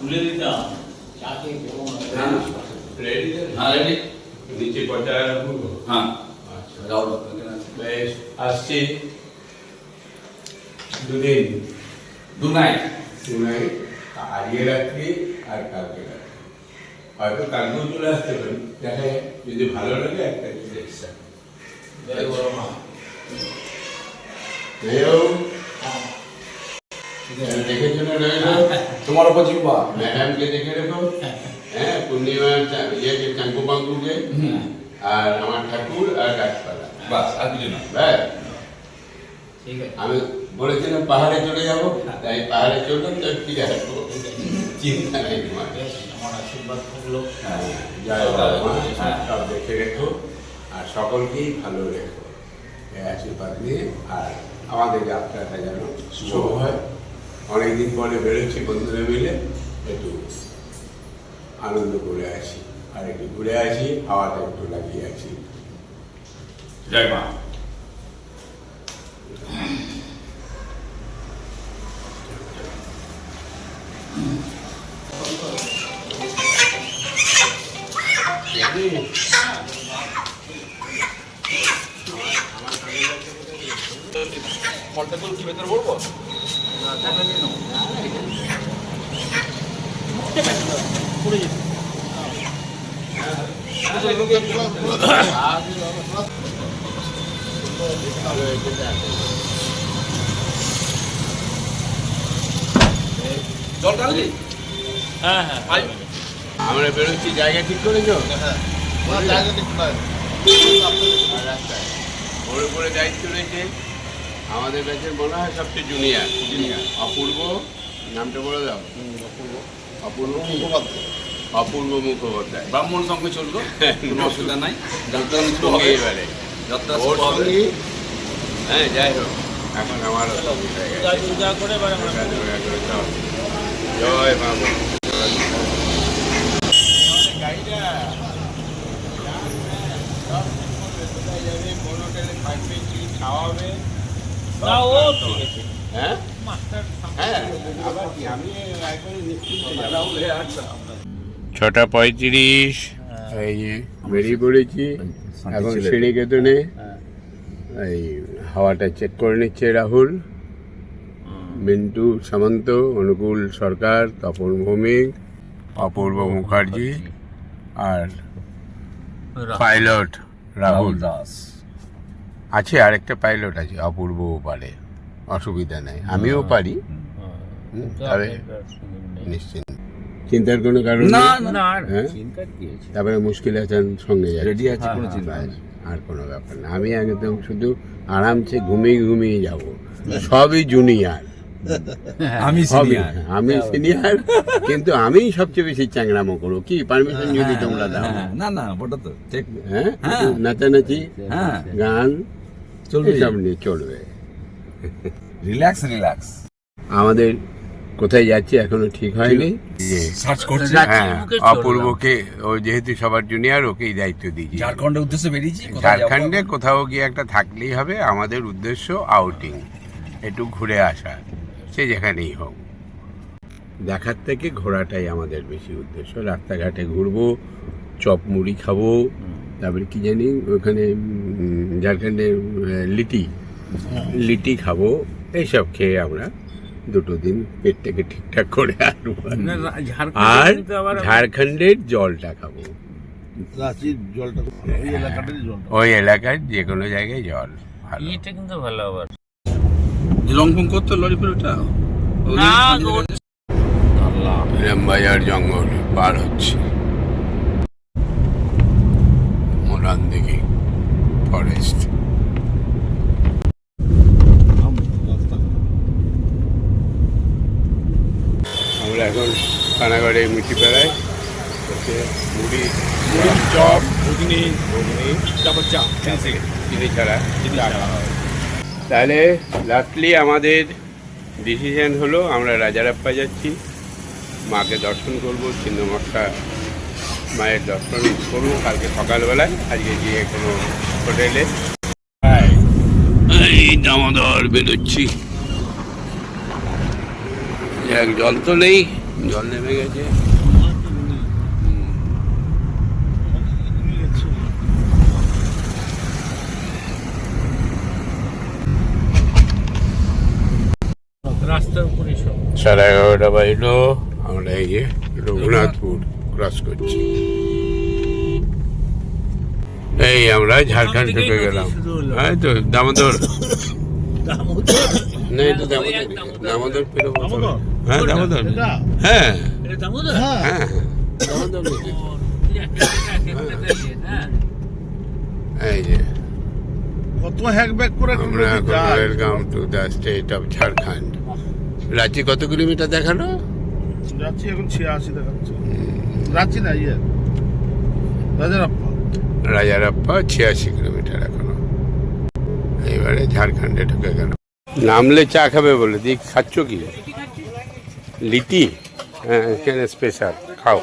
তুলে দিতাম। হ্যাঁ। হ্যাঁ নিচে পর্যায়ে হ্যাঁ। আচ্ছা। বেশ আসছি। দুদিন। দু নাইট শুনাই আজকে রাত্রি আর কালকে রাত্রি। হয়তো কালকেও চলে আসতে পারি। দেখা যদি ভালো লাগে একটা কিছু এক্সট্রা জয় বড় মা। দেখে শুনে রইল। তোমার উপর জিম্বা ম্যাডামকে দেখে রেখো। হ্যাঁ পূর্ণিমা চা- ইয়েকে চাঙ্কু পাঙ্কুকে আর আমার ঠাকুর আর গাছপালা। বাস আর কিছু না। ব্যাস। ঠিক আছে। আমি বলেছিলাম পাহাড়ে চলে যাব তাই পাহাড়ে চললাম তাই ফিরে আসব চিন্তা নেই তোমার। আমার আশীর্বাদ থাকল। হ্যাঁ, জয় বাবা হ্যাঁ। সব দেখে রেখো আর সকলকেই ভালো রেখো। এই আশীর্বাদ নিয়ে আর আমাদের যাত্রাটা যেন শুভ হয়। অনেকদিন পরে বেরোচ্ছি বন্ধুরা মিলে। একটু আনন্দ করে আসি। আর একটু ঘুরে আসি হাওয়াটা একটু লাগিয়ে আসি। জয় মা। ফলটা কি ভেতরে বলব জল হ্যাঁ হ্যাঁ। আমরা বেরোচ্ছি জায়গা ঠিক করেছ? হ্যাঁ। রাস্তায় ওর উপরে দায়িত্ব রয়েছে। আমাদের ব্যাচের মনে হয় সবচেয়ে জুনিয়র Junior। অপূর্ব নামটা বলে দাও। অপূর্ব মুখোপাধ্যায়। অপূর্ব মুখোপাধ্যায়। ব্রাহ্মণ সঙ্গে চলল কোনো অসুবিধা নাই। যাত্রা শুরু হবে। এবারে যাত্রা ওর শুরু হবে। হ্যাঁ যাই হোক। এখন আমার পূজা পূজা করে এবার আমরা জয় ও ঠিক আছে হ্যাঁ? হ্যাঁ। নিশ্চিন্ত ছটা পঁয়ত্রিশ এই বেরিয়ে পড়েছি এখন শ্রীনিকেতনে এই হাওয়াটা চেক করে নিচ্ছে রাহুল। মিন্টু সামন্ত অনুকূল সরকার তপন ভৌমিক অপূর্ব মুখার্জি আর পাইলট রাহুল দাস। আছে আরেকটা পাইলট আছে অপূর্বও পারে। অসুবিধা নেই। আমিও পারি। তবে নিশ্চিন্ত। চিন্তার কোনো কারণ না, না, না হ্যাঁ? তারপরে মুশকিল আছেন সঙ্গে যাচ্ছে। রেডি আছে কোনো হ্যাঁ, চিন্তা? আর কোনো ব্যাপার না। আমি একদম শুধু আরামসে ঘুমিয়ে ঘুমিয়ে যাব। সবই জুনিয়র আমি সবই আমি সিনিয়র কিন্তু আমি সবচেয়ে বেশি চ্যাংরামো করব কি পারমিশন যদি তোমরা দাও। না না ওটা তো ঠিক হ্যাঁ হ্যাঁ। নাচানাচি হ্যাঁ। গান চলবে? সব নিয়ে চলবে। Relax relax. আমাদের কোথায় যাচ্ছি এখনও ঠিক হয়নি? সার্চ করছি। হ্যাঁ অপূর্বকে ও যেহেতু সবার জুনিয়র ওকেই দায়িত্ব দিয়েছি। ঝাড়খণ্ডের উদ্দেশ্যে বেরিয়েছি ঝাড়খণ্ডে কোথাও গিয়ে একটা থাকলেই হবে আমাদের উদ্দেশ্য আউটিং একটু ঘুরে আসা সে যেখানেই হোক। দেখার থেকে ঘোরাটাই আমাদের বেশি উদ্দেশ্য। রাস্তাঘাটে ঘুরবো চপ মুড়ি খাব তারপরে কি জানি ওখানে ঝাড়খণ্ডে লিটি। লিটি খাব এইসব খেয়ে আমরা দুটো দিন পেটটাকে ঠিকঠাক করে আর ঝাড়খণ্ডের জলটা খাব। ওই এলাকার যে কোনো জায়গায় জল ইয়েটা কিন্তু ভালো আবার। রংপুং করতো লরি ওটা রামবাজার জঙ্গল পার হচ্ছে। মোরান দিঘি ফরেস্ট আমরা এখন পানাগড়ে মুচিপাড়ায় হচ্ছে মুড়ি চপ ঘুগনি ঘুগনি তারপর চা চিনি। ছাড়া। তাহলে লাস্টলি আমাদের ডিসিশন হলো আমরা রাজারাপ্পা যাচ্ছি। মাকে দর্শন করব ছিন্নমস্তা মায়ের দর্শন করব কালকে সকালবেলায়। আজকে গিয়ে কোনো হোটেলে। এই দামোদর বেরোচ্ছি। যাক জল তো নেই জল নেমে গেছে। রাস্তার উপরে সব। সাড়ে এগারোটা বাজলো আমরা এই যে রঘুনাথপুর ক্রস করছি। এই আমরা ঝাড়খণ্ড ঢুকে গেলাম। হ্যাঁ তো দামোদর। দামোদর? না এটা দামোদর। দামোদর। দামোদর তো। দামোদর? হ্যাঁ দামোদর। হ্যাঁ। দামোদর? হ্যাঁ দামোদর। এই যে কত করে এখন আমরা এখন welcome to the state of Jharkhand Ranchi কত কিলোমিটার দেখাল? রাঁচি এখন ছিয়াশি দেখাচ্ছে। রাঁচি না ইয়ে। রাজারাপ্পা রাজারাপ্পা ছিয়াশি কিলোমিটার এখনও। এবারে ঝাড়খণ্ডে ঢুকে গেল। নামলে চা খাবে বলে দিক খাচ্ছ কি? লিটি? হ্যাঁ এখানে স্পেশাল খাও।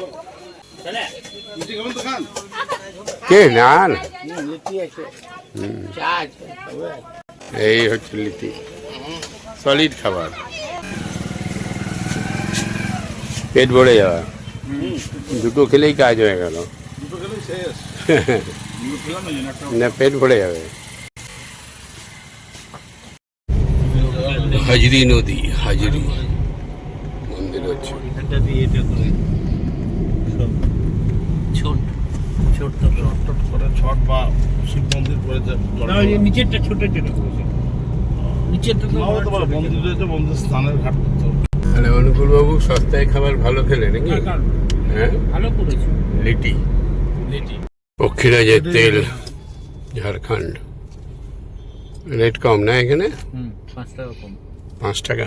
কে? না এই হচ্ছে লিটি। সলিড খাবার। পেট ভরে যাওয়া। দুটো খেলেই কাজ হয়ে গেল। দুটো খেলেই শেষ। না পেট ভরে যাবে হাজরি নদী হাজরি মন্দির হচ্ছে ছোট ছোট টট করে ছট বা শিব মন্দির করেছে নিচেরটা ছোট করেছে অনুকূল বাবু সস্তায় খাবার ভালো খেলে নাকি হ্যাঁ, হ্যাঁ ভালো করেছে লিটি লেটি পক্ষীরাজের তেল ঝাড়খণ্ড রেট কম না এখানে পাঁচ টাকা কম পাঁচ টাকা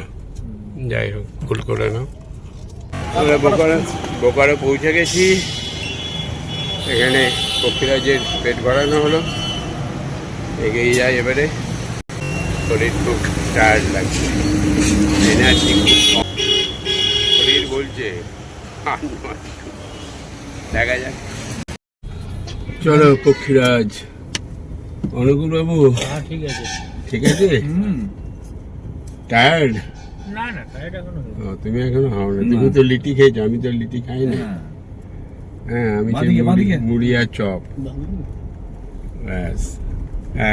যাই হোক ভুল করে নাও আমরা বোকারো বোকারো পৌঁছে গেছি। এখানে পক্ষীরাজের পেট ভরানো হলো। এগিয়ে যায় এবারে। শরীর খুব টায়ার্ড লাগছে। এনার্জি শরীর বলছে দেখা যাক। চলো পক্ষীরাজ। অনুকূল বাবু হ্যাঁ ঠিক আছে। ঠিক আছে? টায়ার্ড না না টায়ারটা এখনও তুমি এখনও খাও না তুমি তো লিটি খেয়েছো আমি তো লিটি খাই না হ্যাঁ আমি সেই মুড়ি- আর চপ। ব্যাস।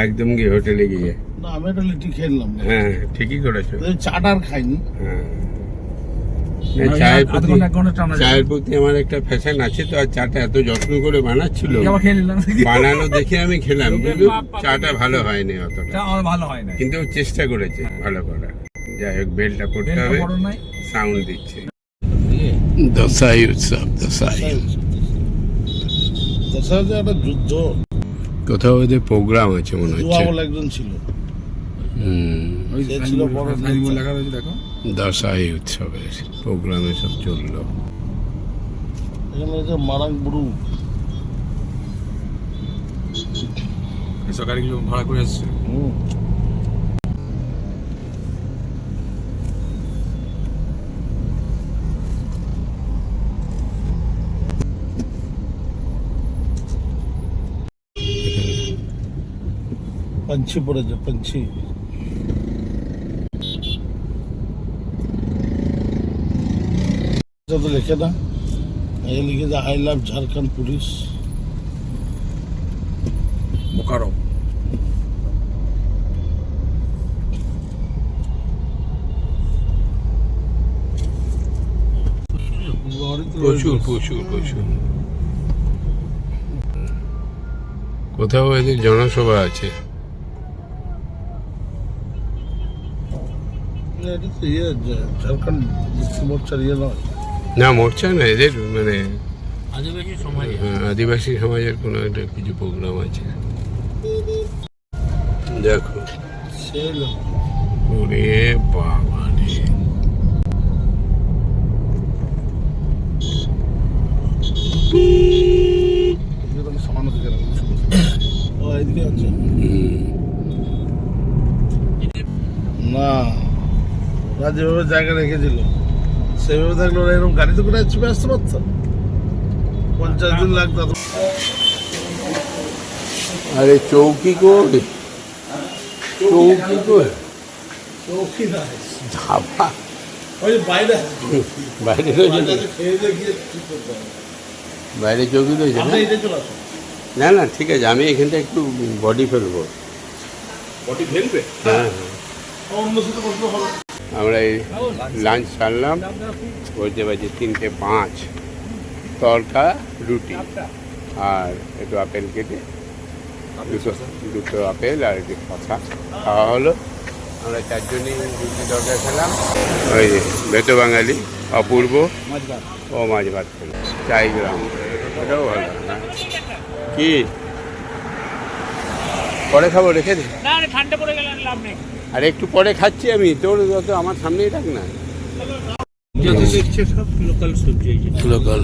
একদম গিয়ে হোটেলে গিয়ে। না আমি একটা লিটি খেলাম হ্যাঁ ঠিকই করেছ। এই চাটার খাইনি। হ্যাঁ। চায়ের প্রতি টানা চায়ের প্রতি আমার একটা ফ্যাশন আছে তো আর চাটা এত যত্ন করে বানাচ্ছিল। বানানো দেখে আমি খেলাম কিন্তু চাটা ভালো হয়নি অতটা। ভালো হয় না কিন্তু ও চেষ্টা করেছে ভালো করার। যাই হোক বেলটা করতে হবে। সাউন্ড দিচ্ছে। দশাই উৎসব দশাই। যে একটা যুদ্ধ। কোথাও ওদের প্রোগ্রাম আছে মনে হচ্ছে। একজন ছিল। হুম, ওই ছিল বড় লেখা রয়েছে দেখো। দশাই উৎসবের প্রোগ্রামে সব চললো এখানে হচ্ছে মারাং বুড়ু সরকারি কিছু ভাড়া করে এসছে হুম पंछी পড়েছে पंछी তো লিখে না এই লিখে যে I love Jharkhand police. Bokaro প্রচুর প্রচুর প্রচুর। কোথাও এদের জনসভা আছে। ইয়ে ঝাড়খণ্ড মুক্তি মোর্চার ইয়ে নয়। না মোর্চা না এদের মানে আদিবাসী সমাজ। হ্যাঁ, আদিবাসী সমাজের কোনো একটা কিছু প্রোগ্রাম আছে। দেখো। ওরে বাবা রে। না ওরা যেভাবে জায়গা রেখেছিল। সেভাবে থাকলে ওরা এরকম গাড়িতে করে চুপে আসতে পারতো। পঞ্চাশ দিন লাগতো। আরে চৌকি কই? চৌকি কই? ধাবা। ওই বাইরে। চৌকি রয়েছে না? না ঠিক আছে আমি এখানটা একটু বডি ফেলব। বডি ফেলবে? হ্যাঁ হ্যাঁ। অন্য সাথে বসলে হবে। আমরা এই লাঞ্চ সারলাম। বলতে পারছি তিনটে পাঁচ। তরকা রুটি আর একটু আপেল কেটে দুটো দুটো আপেল আর একটু শশা খাওয়া হলো। আমরা চারজনই রুটি তরকা খেলাম। ওই বেতো বাঙালি অপূর্ব ও মাছ ভাত খেলো। চাই গ্রাম। ওটাও ভালো কি? পরে খাব রেখে দে। না না, ঠান্ডা পড়ে গেলে লাভ নেই। আর একটু পরে খাচ্ছি আমি তোর যত আমার সামনেই থাক না। লোকাল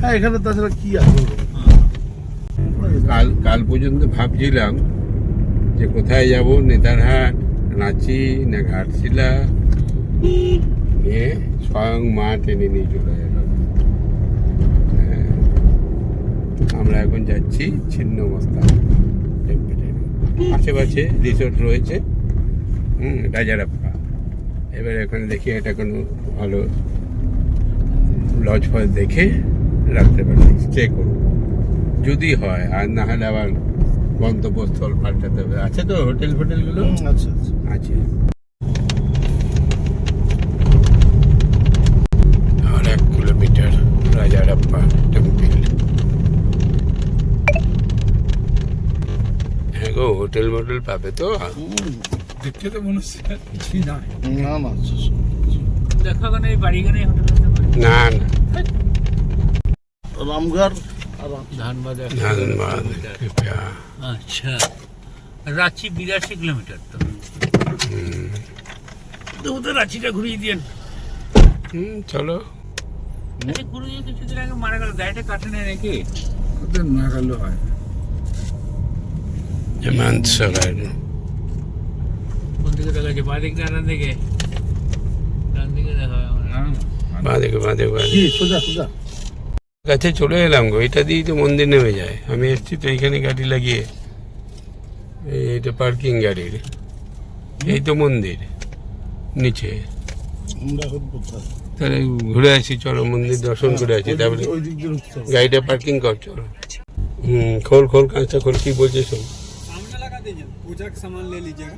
হ্যাঁ এখানে তাছাড়া কি আছে? কাল কাল পর্যন্ত ভাবছিলাম যে কোথায় যাব নেতারহাট রাঁচি না ঘাটশিলা। নিয়ে স্বয়ং মা টেনে নিয়ে চলে গেল হ্যাঁ। আমরা এখন যাচ্ছি ছিন্নমস্তা টেম্পেলে আশেপাশে রিসোর্ট রয়েছে। হুম রাজারাপ্পা। এবার এখানে দেখি এটা কোনো ভালো লজ ফজ দেখে রাত্রেবেলা স্টে করব যদি হয় আর না হলে আবার গন্তব্যস্থল পাল্টাতে হবে। আছে তো হোটেল ফোটেলগুলো আচ্ছা আচ্ছা আছে আর এক কিলোমিটার রাজারাপ্পা টেম্পল হ্যাঁ গো হোটেল মোটেল পাবে তো? দেখে তো মনে হচ্ছে না? না আচ্ছা, আচ্ছা। দেখো এই বাড়িখানে হোটেল আছে না না। রামঘর। আর ধানবাদ আচ্ছা। রাঁচি বিরাশি কিলোমিটার তো। তো ওদের রাঁচিটা ঘুরিয়ে দিয়েন। হুম চলো। ঘুরিয়ে কিছুদিন আগে মারা গেল। গাড়িটা কাটে নেয় নাকি? ওদের না গেলে হয় হেমন্ত সরাই কোন দিকে দেখা যাচ্ছে বাঁ দিকে না ডান দিকে ডান দিকে দেখা Jemand zu reiten. বাঁদিকে বাঁদিকে বাঁদিকে কাছে চলে এলাম গো এটা দিয়েই তো মন্দির নেমে যায় আমি এসছি তো এইখানে গাড়ি লাগিয়ে এই এটা পার্কিং গাড়ির এই তো মন্দির নিচে তাহলে ঘুরে আসি চলো মন্দির দর্শন করে আসি তারপরে গাড়িটা পার্কিং কর চলো হুম খোল খোল কাঁচটা খোল কি বলছে শোন पूजा का सामान ले लीजिएगा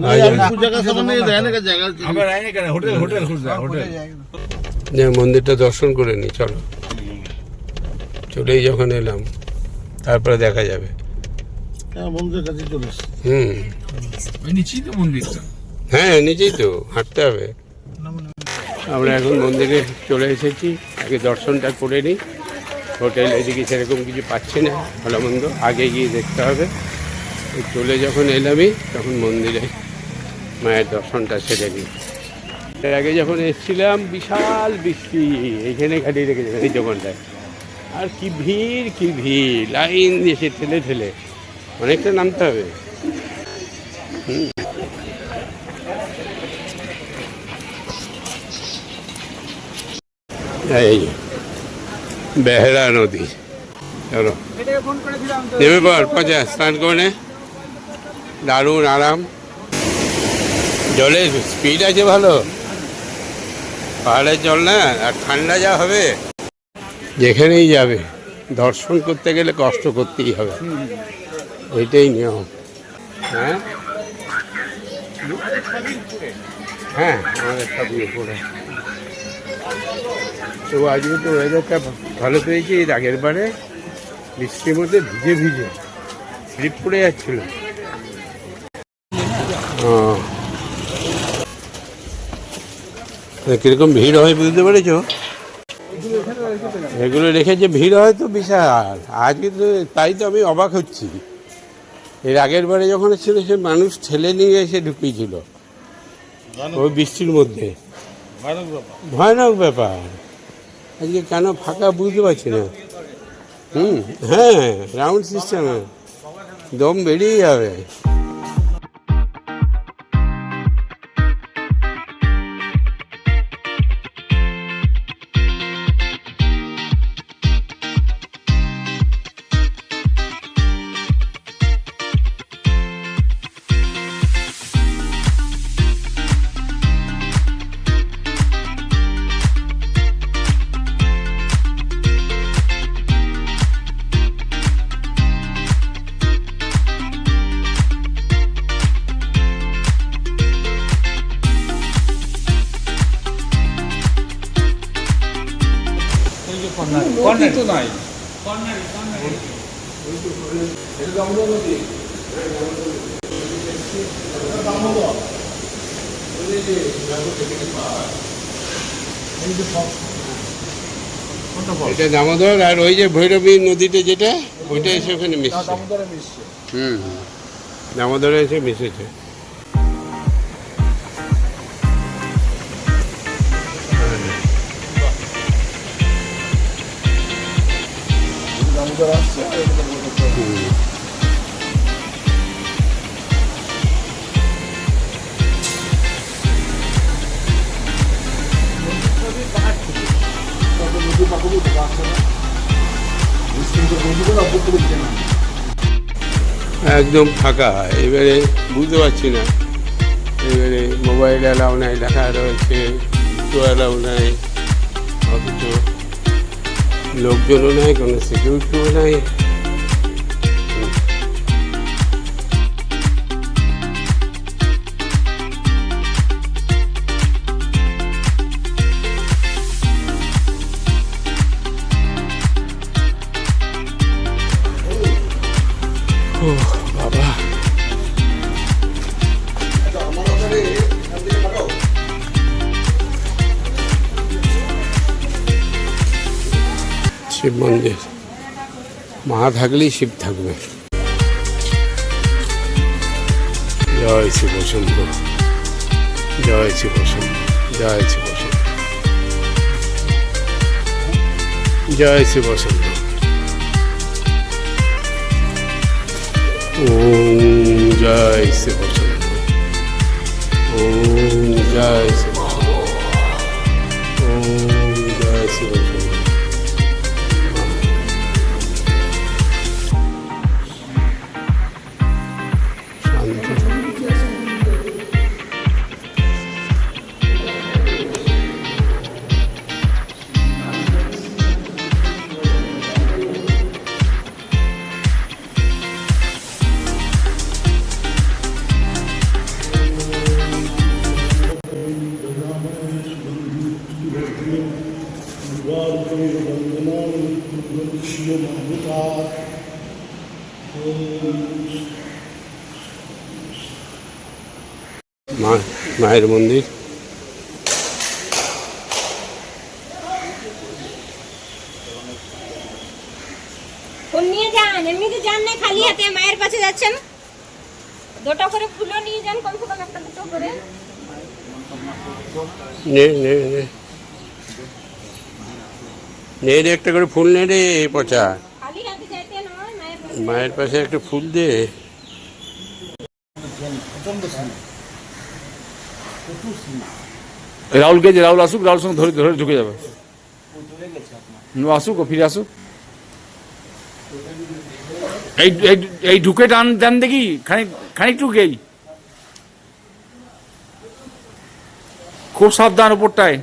नहीं अभी पूजा का सामान नहीं रहने का जगह चाहिए। আমরা রাইনে কেন হোটেল হোটেল খুঁজছে হোটেল যে মন্দিরটা দর্শন করে নি চলো চলেই যখন এলাম তারপরে দেখা যাবে হ্যাঁ মন্দিরের কাছে চলে এসছি হুম ওই নিচেই তো মন্দিরটা হ্যাঁ নিচেই তো হাঁটতে হবে আমরা এখন মন্দিরে চলে এসেছি আগে দর্শনটা করে নিই হোটেল এদিকে সেরকম কিছু পাচ্ছি না ভালো মন্দ আগে গিয়ে দেখতে হবে এই চলে যখন এলামই তখন মন্দিরে মায়ের দর্শনটা সেরে নিই। এর আগে যখন এসেছিলাম বিশাল বৃষ্টি এইখানে গাড়ি রেখেছিলাম এই দোকানটায়। আর কি ভিড় কি ভিড় লাইন দিয়েছে ঠেলে ঠেলে। অনেকটা নামতে হবে। এই বেহেরা নদী। চলো। নেমে পর পচা স্নান করে নে। দারুণ, আরাম। জলের স্পিড আছে ভালো। পাহাড়ের জল না, আর ঠান্ডা যা হবে, যেখানেই যাবে, দর্শন করতে গেলে কষ্ট করতেই হবে। এটাই নিয়ম। হ্যাঁ? হ্যাঁ আমাদের সব উপরে তো আজকে তো ওয়েদারটা ভালো পেয়েছি, এর আগের বারে বৃষ্টির মধ্যে ভিজে ভিজে স্লিপ পড়ে যাচ্ছিল কীরকম ভিড় হয় বুঝতে পেরেছ? এগুলো রেখেছে ভিড় হয় তো বিশাল। আজকে তো তাই তো আমি অবাক হচ্ছি। এর আগের বারে যখন ছিল সে মানুষ ঠেলে নিয়ে এসে ঢুকিয়েছিল। ওই বৃষ্টির মধ্যে। ভয়ানক ব্যাপার। ভয়ানক ব্যাপার। আজকে কেন ফাঁকা বুঝতে পারছি না। হুম হ্যাঁ রাউন্ড সিস্টেমে দম বেরিয়ে যাবে। এটা দামোদর আর ওই যে ভৈরবী নদীতে যেটা ওইটা এসে ওখানে মিশছে। হুম হুম। দামোদরে এসে মিশেছে। দামোদর একদম ফাঁকা। এবারে বুঝতে পারছি না। এবারে মোবাইল অ্যালাউ নাই লেখা রয়েছে তো অ্যালাউ নাই, অথচ লোকজনও নাই, কোনো সিকিউরিটিও নাই। মন্দির। মা থাকলেই শিব থাকবে। জয় শ্রী বসন্ত। জয় শ্রী বসন্ত। জয় শ্রী বসন্ত। জয় শ্রী বসন্ত। ওম জয় শ্রী বসন্ত। ওম জয় শ্রী মা মায়ের মন্দির। ফুল নিয়ে যান এমনিতে যান না খালি হাতে মায়ের কাছে যাচ্ছেন। দুটো করে ফুলও নিয়ে যান কমসে কম একটা দুটো করে। নে নে নে। নে রে একটা করে ফুল নে রে পচা। মায়ের পাশে একটা ফুল দে। রাহুল গেছে, রাহুল আসুক রাহুল সঙ্গে ধরে ধরে ঢুকে যাবে। আসুক ফিরে আসুক। এই এই এই ঢুকে টান টান দেখি, খানিক খানিক ঢুকেই। খুব সাবধান ওপরটায়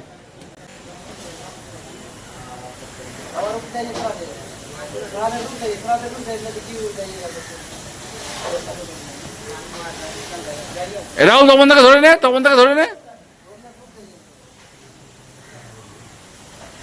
রাহুল তপন তাকে ধরে নে তপন তাকে ধরে নে।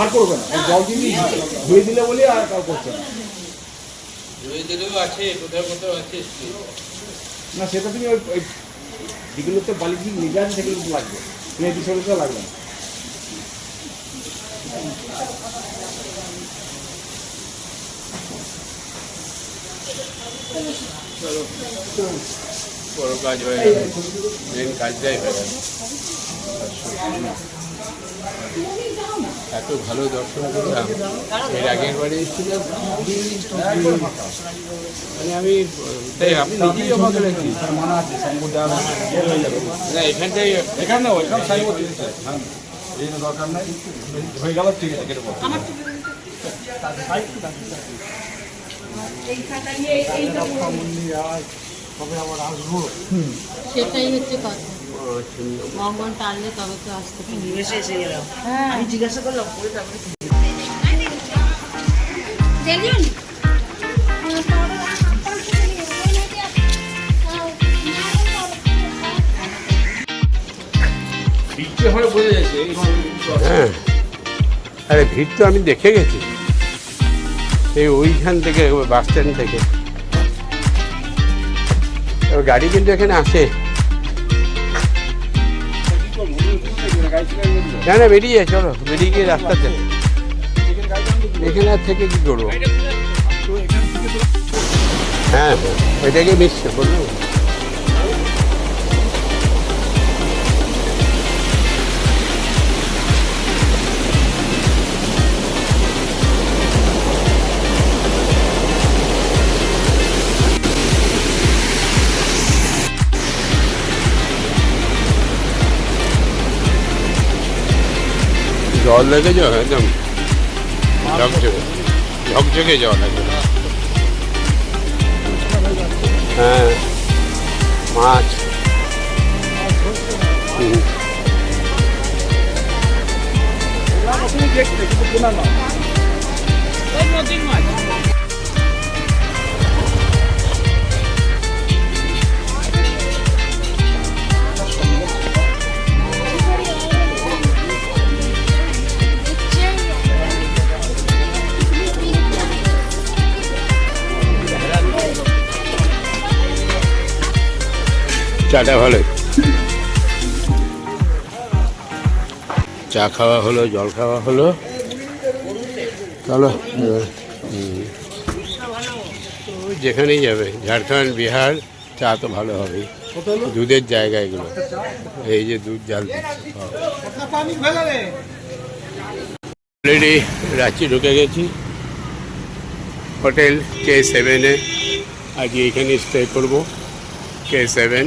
আর করবে না। জল দিয়ে ধুয়ে দিলে বলে আর কাউ করছে না। না সেটা তুমি ওই যেগুলোতে বালি দিয়ে নিয়ে যান সেগুলো লাগবে। তুমি এই বিষয়গুলো তো লাগবে না। বড় কাজ হয়ে গেল। মেন কাজটাই হয়ে গেল। এত ভালো দর্শন করলাম। এর আগের বারে এসেছিলাম। মানে আমি তাই আপনি নিজেই অবাক হয়েছি না এখানটাই এখানে হ্যাঁ দরকার নাই। হয়ে গেল ঠিক আছে কেটে পড়ো। সেটাই হচ্ছে কথা। মঙ্গল টানলে তবে তো আসতে পারবে। দেখুন বিচ্ছে হয়ে। বোঝা যাচ্ছে এই হ্যাঁ। আরে ভিড় তো আমি দেখে গেছি। সেই ওইখান থেকে বাস স্ট্যান্ড থেকে। গাড়ি কিন্তু এখানে আসে। না না, বেরিয়ে চলো, বেরিয়ে গিয়ে রাস্তাতে এখানে আর থেকে কি করব? হ্যাঁ ওইটাকে মিশছে বলল জল লেগেছ একদম ঝকঝকে ঝকঝকে জল একদম। হ্যাঁ মাছ। হুম। চাটা ভালো। চা খাওয়া হলো, জল খাওয়া হলো। চলো যেখানেই যাবে, ঝাড়খণ্ড, বিহার, চা তো ভালো হবেই। দুধের জায়গা এগুলো। এই যে দুধ জাল অলরেডি রাঁচি ঢুকে গেছি। হোটেল কে সেভেনে আজকে এখানে স্টে করব। K seven.